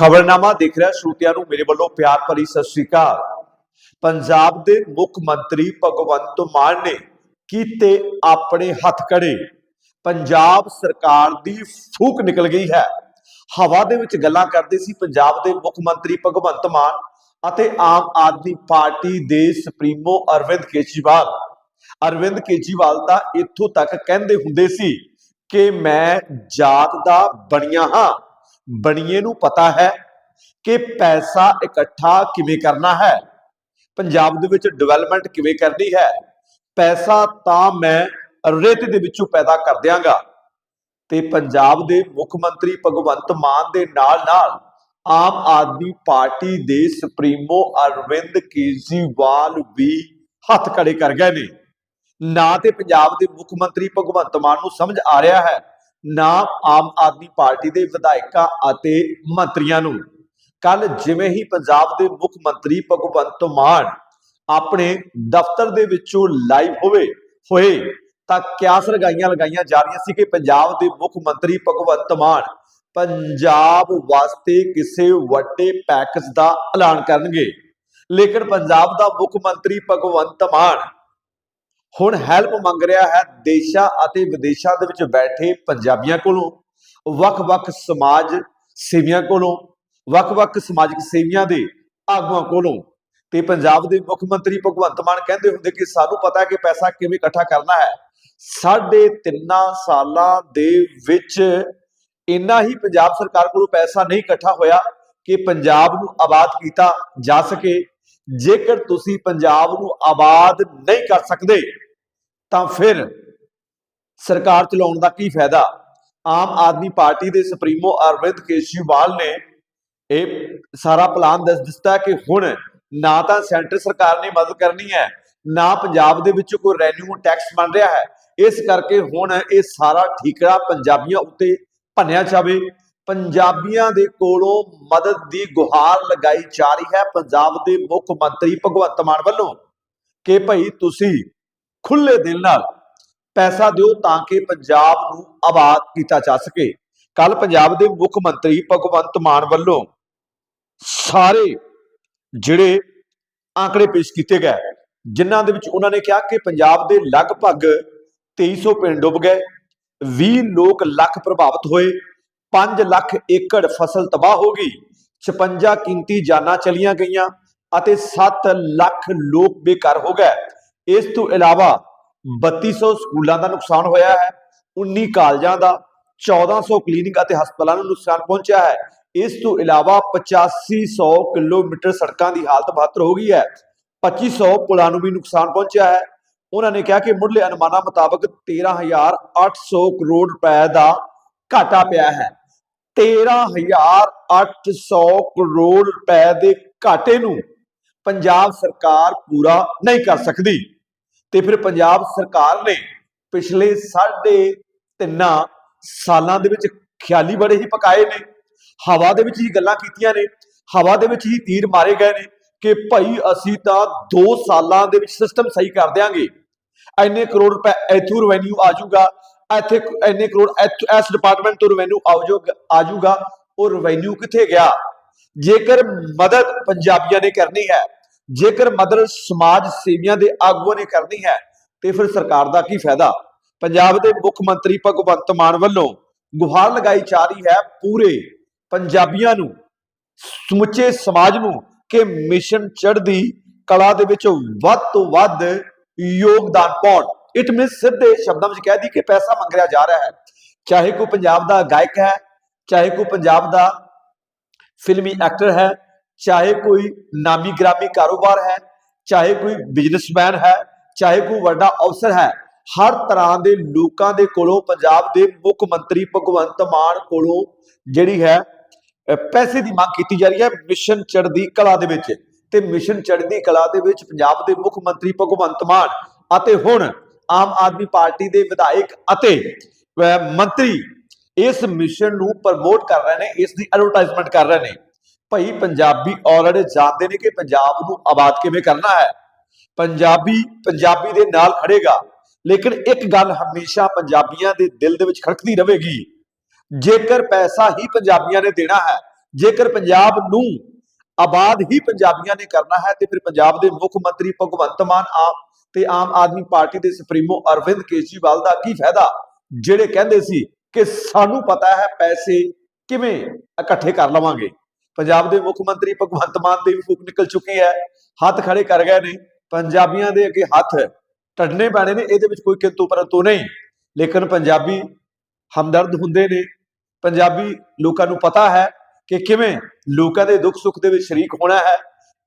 ਖਬਰਨਾਮਾ ਦੇਖ ਰਿਹਾ ਸ਼ਰੋਤਿਆਂ ਨੂੰ ਮੇਰੇ ਵੱਲੋਂ ਪਿਆਰ ਭਰੀ ਸਤਿ ਸ੍ਰੀ ਅਕਾਲ। ਪੰਜਾਬ ਦੇ ਮੁੱਖ ਮੰਤਰੀ ਭਗਵੰਤ ਮਾਨ ਨੇ ਕੀਤੇ ਆਪਣੇ ਹੱਥ ਕੜੇ ਪੰਜਾਬ ਸਰਕਾਰ ਦੀ ਫੂਕ ਨਿਕਲ ਗਈ ਹੈ। ਹਵਾ ਦੇ ਵਿੱਚ ਗੱਲਾਂ ਕਰਦੇ ਸੀ ਪੰਜਾਬ ਦੇ ਮੁੱਖ ਮੰਤਰੀ ਭਗਵੰਤ ਮਾਨ ਅਤੇ ਆਮ ਆਦਮੀ ਪਾਰਟੀ ਦੇ ਸੁਪਰੀਮੋ ਅਰਵਿੰਦ ਕੇਜਰੀਵਾਲ। ਅਰਵਿੰਦ ਕੇਜਰੀਵਾਲ ਤਾਂ ਇੱਥੋਂ ਤੱਕ ਕਹਿੰਦੇ ਹੁੰਦੇ ਸੀ ਕਿ ਮੈਂ ਜਾਤ ਦਾ ਬਣਿਆ ਹਾਂ। ਬਣੀਏ ਨੂੰ ਪਤਾ ਹੈ ਕਿ ਪੈਸਾ ਇਕੱਠਾ ਕਿਵੇਂ ਕਰਨਾ ਹੈ? ਪੰਜਾਬ ਦੇ ਵਿੱਚ ਡਿਵੈਲਪਮੈਂਟ ਕਿਵੇਂ ਕਰਨੀ ਹੈ? ਪੈਸਾ ਤਾਂ ਮੈਂ ਰੇਤ ਦੇ ਵਿੱਚੋਂ ਪੈਦਾ ਕਰ ਦਿਆਂਗਾ। ਤੇ ਪੰਜਾਬ ਦੇ ਮੁੱਖ ਮੰਤਰੀ ਭਗਵੰਤ ਮਾਨ ਦੇ ਨਾਲ ਨਾਲ ਆਮ ਆਦਮੀ ਪਾਰਟੀ ਦੇ ਸੁਪਰੀਮੋ ਅਰਵਿੰਦ ਕੇਜਰੀਵਾਲ ਵੀ ਹੱਥ ਖੜੇ ਕਰ ਗਏ ਨੇ। ਨਾ ਤੇ ਪੰਜਾਬ ਦੇ ਮੁੱਖ ਮੰਤਰੀ ਭਗਵੰਤ ਮਾਨ ਨੂੰ ਸਮਝ ਆ ਰਿਹਾ ਹੈ ਨਾ ਆਮ ਆਦਮੀ ਪਾਰਟੀ ਦੇ ਵਿਧਾਇਕਾਂ ਅਤੇ ਮੰਤਰੀਆਂ ਨੂੰ। ਕੱਲ ਜਿਵੇਂ ਹੀ ਪੰਜਾਬ ਦੇ ਮੁੱਖ ਮੰਤਰੀ ਭਗਵੰਤ ਮਾਨ ਆਪਣੇ ਦਫ਼ਤਰ ਦੇ ਵਿੱਚੋਂ ਲਾਈਵ ਹੋਵੇ, ਹੋਏ, ਤਾਂ ਕਿਆਸ ਲਗਾਈਆਂ ਲਗਾਈਆਂ ਜਾ ਰਹੀਆਂ ਸੀ ਕਿ ਪੰਜਾਬ ਦੇ ਮੁੱਖ ਮੰਤਰੀ ਭਗਵੰਤ ਮਾਨ ਪੰਜਾਬ ਵਾਸਤੇ ਕਿਸੇ ਵੱਡੇ ਪੈਕੇਜ ਦਾ ਐਲਾਨ ਕਰਨਗੇ। ਲੇਕਿਨ ਪੰਜਾਬ ਦਾ ਮੁੱਖ ਮੰਤਰੀ ਭਗਵੰਤ ਮਾਨ ਹੁਣ ਹੈਲਪ ਮੰਗ ਰਿਹਾ ਹੈ ਦੇਸ਼ਾਂ ਅਤੇ ਵਿਦੇਸ਼ਾਂ ਦੇ ਵਿੱਚ ਬੈਠੇ ਪੰਜਾਬੀਆਂ ਕੋਲੋਂ, ਵੱਖ-ਵੱਖ ਸਮਾਜ ਸੇਵੀਆਂ ਕੋਲੋਂ, ਵੱਖ-ਵੱਖ ਸਮਾਜਿਕ ਸੇਵੀਆਂ ਦੇ ਆਗੂਆਂ ਕੋਲੋਂ। ਤੇ ਪੰਜਾਬ ਦੇ ਮੁੱਖ ਮੰਤਰੀ ਭਗਵੰਤ ਮਾਨ ਕਹਿੰਦੇ ਹੁੰਦੇ ਕਿ ਸਾਨੂੰ ਪਤਾ ਹੈ ਕਿ ਪੈਸਾ ਕਿਵੇਂ ਇਕੱਠਾ ਕਰਨਾ ਹੈ। ਸਾਢੇ ਤਿੰਨਾਂ ਸਾਲਾਂ ਦੇ ਵਿੱਚ ਇੰਨਾ ਹੀ ਪੰਜਾਬ ਸਰਕਾਰ ਕੋਲੋਂ ਪੈਸਾ ਨਹੀਂ ਇਕੱਠਾ ਹੋਇਆ ਕਿ ਪੰਜਾਬ ਨੂੰ ਆਬਾਦ ਕੀਤਾ ਜਾ ਸਕੇ। ਜੇਕਰ ਤੁਸੀਂ ਪੰਜਾਬ ਨੂੰ ਆਬਾਦ ਨਹੀਂ ਕਰ ਸਕਦੇ, ਤਾਂ ਫਿਰ ਸਰਕਾਰ ਚਲਾਉਣ ਦਾ ਕੀ ਫਾਇਦਾ? ਆਮ ਆਦਮੀ ਪਾਰਟੀ ਦੇ ਸੁਪਰੀਮੋ ਅਰਵਿੰਦ ਕੇਜਰੀਵਾਲ ਨੇ ਇਹ ਸਾਰਾ ਪਲਾਨ ਦੱਸ ਦਿੱਤਾ ਕਿ ਹੁਣ ਨਾ ਤਾਂ ਸੈਂਟਰ ਸਰਕਾਰ ਨੇ ਮਦਦ ਕਰਨੀ ਹੈ, ਨਾ ਪੰਜਾਬ ਦੇ ਵਿੱਚ ਕੋਈ ਰੈਵਨਿਊ ਟੈਕਸ ਬਣ ਰਿਹਾ ਹੈ। ਇਸ ਕਰਕੇ ਹੁਣ ਇਹ ਸਾਰਾ ਠੀਕਰਾ ਪੰਜਾਬੀਆਂ ਉੱਤੇ ਭੰਨਿਆ ਜਾਵੇ। ਪੰਜਾਬੀਆਂ ਦੇ ਕੋਲੋਂ ਮਦਦ ਦੀ ਗੁਹਾਰ ਲਗਾਈ ਜਾ ਰਹੀ ਹੈ। ਪੰਜਾਬ ਦੇ ਮੁੱਖ ਮੰਤਰੀ ਭਗਵੰਤ ਮਾਨ ਵੱਲੋਂ ਕਿ ਭਈ ਤੁਸੀਂ ਖੁੱਲੇ ਦਿਲ ਨਾਲ ਪੈਸਾ ਦਿਓ ਤਾਂ ਕਿ ਪੰਜਾਬ ਨੂੰ ਆਬਾਦ ਕੀਤਾ ਜਾ ਸਕੇ। ਕੱਲ ਪੰਜਾਬ ਦੇ ਮੁੱਖ ਮੰਤਰੀ ਭਗਵੰਤ ਮਾਨ ਵੱਲੋਂ ਸਾਰੇ ਜਿਹੜੇ ਆંકੜੇ ਪੇਸ਼ ਕੀਤੇ ਗਏ, ਜਿਨ੍ਹਾਂ ਦੇ ਵਿੱਚ ਉਹਨਾਂ ਨੇ ਕਿਹਾ ਕਿ ਪੰਜਾਬ ਦੇ ਲਗਭਗ 2300 ਪਿੰਡ ਡੁੱਬ ਗਏ 20 ਲੋਕ ਲੱਖ ਪ੍ਰਭਾਵਿਤ ਹੋਏ। 5 ਲੱਖ ਏਕੜ ਫਸਲ ਤਬਾਹ ਹੋ ਗਈ 56 ਕੀਮਤੀ ਜਾਨਾਂ ਚਲੀਆਂ ਗਈਆਂ ਅਤੇ 7 ਲੱਖ ਲੋਕ ਬੇਘਰ ਹੋ ਗਏ। ਇਸ ਤੋਂ ਇਲਾਵਾ 3200 ਸਕੂਲਾਂ ਦਾ ਨੁਕਸਾਨ ਹੋਇਆ ਹੈ 19 ਕਾਲਜਾਂ ਦਾ 1400 ਕਲੀਨਿਕ ਅਤੇ ਹਸਪਤਾਲਾਂ ਨੂੰ ਨੁਕਸਾਨ ਪਹੁੰਚਿਆ ਹੈ। ਇਸ ਤੋਂ ਇਲਾਵਾ 8500 ਕਿਲੋਮੀਟਰ ਸੜਕਾਂ ਦੀ ਹਾਲਤ ਬਦਤਰ ਹੋ ਗਈ ਹੈ। 2500 ਪੁਲਾਂ ਨੂੰ ਵੀ ਨੁਕਸਾਨ ਪਹੁੰਚਿਆ ਹੈ। ਉਹਨਾਂ ਨੇ ਕਿਹਾ ਕਿ ਮੁੱਢਲੇ ਅਨੁਮਾਨਾਂ ਮੁਤਾਬਕ 13800 ਕਰੋੜ ਰੁਪਏ ਦਾ ਘਾਟਾ ਪਿਆ ਹੈ। 13800 ਕਰੋੜ ਰੁਪਏ ਦੇ ਘਾਟੇ ਨੂੰ ਪੰਜਾਬ ਸਰਕਾਰ ਪੂਰਾ ਨਹੀਂ ਕਰ ਸਕਦੀ। ਤੇ ਫਿਰ ਪੰਜਾਬ ਸਰਕਾਰ ਨੇ ਪਿਛਲੇ ਸਾਢੇ ਤਿੰਨਾਂ ਸਾਲਾਂ ਦੇ ਵਿੱਚ ਖਿਆਲੀ ਬੜੇ ਹੀ ਪਕਾਏ ਨੇ। ਹਵਾ ਦੇ ਵਿੱਚ ਹੀ ਗੱਲਾਂ ਕੀਤੀਆਂ ਨੇ। ਹਵਾ ਦੇ ਵਿੱਚ ਹੀ ਤੀਰ ਮਾਰੇ ਗਏ ਨੇ ਕਿ ਭਾਈ ਅਸੀਂ ਤਾਂ 2 ਸਾਲਾਂ ਦੇ ਵਿੱਚ ਸਿਸਟਮ ਸਹੀ ਕਰ ਦਿਆਂਗੇ। ਇੰਨੇ ਕਰੋੜ ਰੁਪਏ ਇਥੋਂ ਰੈਵਨਿਊ ਆ ਜਾਊਗਾ। ਇੱਥੇ ਇੰਨੇ ਕਰੋੜ ਇੱਥੋਂ- ਇਸ ਡਿਪਾਰਟਮੈਂਟ ਤੋਂ ਰੈਵਨਿਊ ਆਜੂਗਾ, ਉਹ ਰੈਵਨਿਊ ਕਿੱਥੇ ਗਿਆ? ਜੇਕਰ ਮਦਦ ਪੰਜਾਬੀਆਂ ਨੇ ਕਰਨੀ ਹੈ, ਜੇਕਰ ਮਦਦ ਸਮਾਜ ਸੇਵੀਆਂ ਦੇ ਆਗੂਆਂ ਨੇ ਕਰਨੀ ਹੈ, ਤੇ ਫਿਰ ਸਰਕਾਰ ਦਾ ਕੀ ਫਾਇਦਾ? ਪੰਜਾਬ ਦੇ ਮੁੱਖ ਮੰਤਰੀ ਭਗਵੰਤ ਮਾਨ ਵੱਲੋਂ ਗੁਹਾਰ ਲਗਾਈ ਜਾ ਰਹੀ ਹੈ ਪੂਰੇ ਪੰਜਾਬੀਆਂ ਨੂੰ, ਸਮੁੱਚੇ ਸਮਾਜ ਨੂੰ, ਕਿ ਮਿਸ਼ਨ ਚੜ੍ਹਦੀ ਕਲਾ ਦੇ ਵਿੱਚ ਵੱਧ ਤੋਂ ਵੱਧ ਯੋਗਦਾਨ ਪਾਉਣ। ਇਟ ਮੀਨਸ ਸਿੱਧੇ ਸ਼ਬਦਾਂ ਵਿੱਚ ਕਹਿ ਦੀ ਕਿ ਪੈਸਾ ਮੰਗਿਆ ਜਾ ਰਿਹਾ ਹੈ। ਚਾਹੇ ਕੋਈ ਪੰਜਾਬ ਦਾ ਗਾਇਕ ਹੈ, ਚਾਹੇ ਕੋਈ ਪੰਜਾਬ ਦਾ ਫਿਲਮੀ ਐਕਟਰ ਹੈ, ਚਾਹੇ ਕੋਈ ਨਾਮੀ ਗ੍ਰਾਮੀ ਕਾਰੋਬਾਰ ਹੈ, ਚਾਹੇ ਕੋਈ ਬਿਜ਼ਨਸਮੈਨ ਹੈ, ਚਾਹੇ ਕੋਈ ਵੱਡਾ ਅਫਸਰ ਹੈ, ਹਰ ਤਰ੍ਹਾਂ ਦੇ ਲੋਕਾਂ ਦੇ ਕੋਲੋਂ, ਪੰਜਾਬ ਦੇ ਮੁੱਖ ਮੰਤਰੀ ਭਗਵੰਤ ਮਾਨ ਕੋਲੋਂ ਜਿਹੜੀ ਹੈ ਪੈਸੇ ਦੀ ਮੰਗ ਕੀਤੀ ਜਾ ਰਹੀ ਹੈ ਮਿਸ਼ਨ ਚੜ੍ਹਦੀ ਕਲਾ ਦੇ ਵਿੱਚ। ਤੇ ਮਿਸ਼ਨ ਚੜ੍ਹਦੀ ਕਲਾ ਦੇ ਵਿੱਚ ਪੰਜਾਬ ਦੇ ਮੁੱਖ ਮੰਤਰੀ ਭਗਵੰਤ ਮਾਨ ਅਤੇ ਹੁਣ ਆਮ ਆਦਮੀ ਪਾਰਟੀ ਦੇ ਵਿਧਾਇਕ ਅਤੇ ਮੰਤਰੀ ਇਸ ਮਿਸ਼ਨ ਨੂੰ ਪ੍ਰਮੋਟ ਕਰ ਰਹੇ ਨੇ ਇਸ ਦੀ ਐਡਵਰਟਾਈਜ਼ਮੈਂਟ ਕਰ ਰਹੇ ਨੇ। ਭਈ ਪੰਜਾਬੀ ਆਲਰੇਡੀ ਜਾਣਦੇ ਨੇ ਕਿ ਪੰਜਾਬ ਨੂੰ ਆਬਾਦ ਕਿਵੇਂ ਕਰਨਾ ਹੈ? ਪੰਜਾਬੀ ਪੰਜਾਬੀ ਦੇ ਨਾਲ ਖੜੇਗਾ ਲੇਕਿਨ ਇੱਕ ਗੱਲ ਹਮੇਸ਼ਾ ਪੰਜਾਬੀਆਂ ਦੇ ਦਿਲ ਦੇ ਵਿੱਚ ਖੜਕਦੀ ਰਹੇਗੀ। ਜੇਕਰ ਪੈਸਾ ਹੀ ਪੰਜਾਬੀਆਂ ਨੇ ਦੇਣਾ ਹੈ, ਜੇਕਰ ਪੰਜਾਬ ਨੂੰ ਆਬਾਦ ਹੀ ਪੰਜਾਬੀਆਂ ਨੇ ਕਰਨਾ ਹੈ, ਤੇ ਫਿਰ ਪੰਜਾਬ ਦੇ ਮੁੱਖ ਮੰਤਰੀ ਭਗਵੰਤ ਮਾਨ ਆਪ ਤੇ ਆਮ ਆਦਮੀ ਪਾਰਟੀ ਦੇ ਸੁਪਰੀਮੋ ਅਰਵਿੰਦ ਕੇਜਰੀਵਾਲ ਦਾ ਕੀ ਫਾਇਦਾ? ਜਿਹੜੇ ਕਹਿੰਦੇ ਸੀ ਕਿ ਸਾਨੂੰ ਪਤਾ ਹੈ ਪੈਸੇ ਕਿਵੇਂ ਇਕੱਠੇ ਕਰ ਲਵਾਂਗੇ। ਪੰਜਾਬ ਦੇ ਮੁੱਖ ਮੰਤਰੀ ਭਗਵੰਤ ਮਾਨ ਦੀ ਵੀ ਫੂਕ ਨਿਕਲ ਚੁੱਕੀ ਹੈ। ਹੱਥ ਖੜੇ ਕਰ ਗਏ ਨੇ। ਪੰਜਾਬੀਆਂ ਦੇ ਅੱਗੇ ਹੱਥ ਟੱਡਨੇ ਪੈਣੇ ਨੇ, ਇਹਦੇ ਵਿੱਚ ਕੋਈ ਕਿੰਤੂ ਪਰੰਤੂ ਨਹੀਂ। ਲੇਕਿਨ ਪੰਜਾਬੀ ਹਮਦਰਦ ਹੁੰਦੇ ਨੇ। ਪੰਜਾਬੀ ਲੋਕਾਂ ਨੂੰ ਪਤਾ ਹੈ ਕਿ ਕਿਵੇਂ ਲੋਕਾਂ ਦੇ ਦੁੱਖ ਸੁੱਖ ਦੇ ਵਿੱਚ ਸ਼ਰੀਕ ਹੋਣਾ ਹੈ।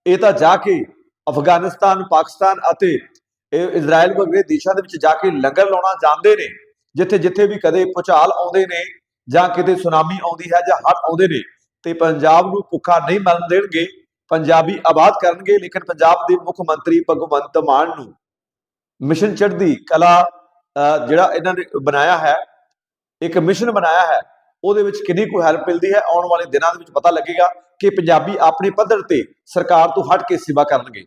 ਇਹ ਤਾਂ ਜਾ ਕੇ ਅਫਗਾਨਿਸਤਾਨ, ਪਾਕਿਸਤਾਨ ਅਤੇ ਇਹ ਇਜ਼ਰਾਈਲ ਵਰਗੇ ਦੇਸ਼ਾਂ ਦੇ ਵਿੱਚ ਜਾ ਕੇ ਲੰਗਰ ਲਾਉਣਾ ਜਾਣਦੇ ਨੇ, ਜਿੱਥੇ ਜਿੱਥੇ ਵੀ ਕਦੇ ਭੁਚਾਲ ਆਉਂਦੇ ਨੇ ਜਾਂ ਕਿਤੇ ਸੁਨਾਮੀ ਆਉਂਦੀ ਹੈ ਜਾਂ ਹੜ੍ਹ ਆਉਂਦੇ ਨੇ, ਤੇ ਪੰਜਾਬ ਨੂੰ ਭੁੱਖਾ ਨਹੀਂ ਮਰਨ ਦੇਣਗੇ, ਪੰਜਾਬੀ ਆਬਾਦ ਕਰਨਗੇ, ਲੇਕਿਨ ਪੰਜਾਬ ਦੇ ਮੁੱਖ ਮੰਤਰੀ ਭਗਵੰਤ ਮਾਨ ਨੂੰ ਮਿਸ਼ਨ ਚੜ੍ਹਦੀ ਕਲਾ ਜਿਹੜਾ ਇਹਨਾਂ ਨੇ ਬਣਾਇਆ ਹੈ, ਇੱਕ ਮਿਸ਼ਨ ਬਣਾਇਆ ਹੈ, ਉਹਦੇ ਵਿੱਚ ਕਿੰਨੀ ਕੁ ਹੈਲਪ ਮਿਲਦੀ ਹੈ, ਆਉਣ ਵਾਲੇ ਦਿਨਾਂ ਦੇ ਵਿੱਚ ਪਤਾ ਲੱਗੇਗਾ ਕਿ ਪੰਜਾਬੀ ਆਪਣੇ ਪੱਧਰ ਤੇ ਸਰਕਾਰ ਤੋਂ ਹਟ ਕੇ ਸੇਵਾ ਕਰਨਗੇ।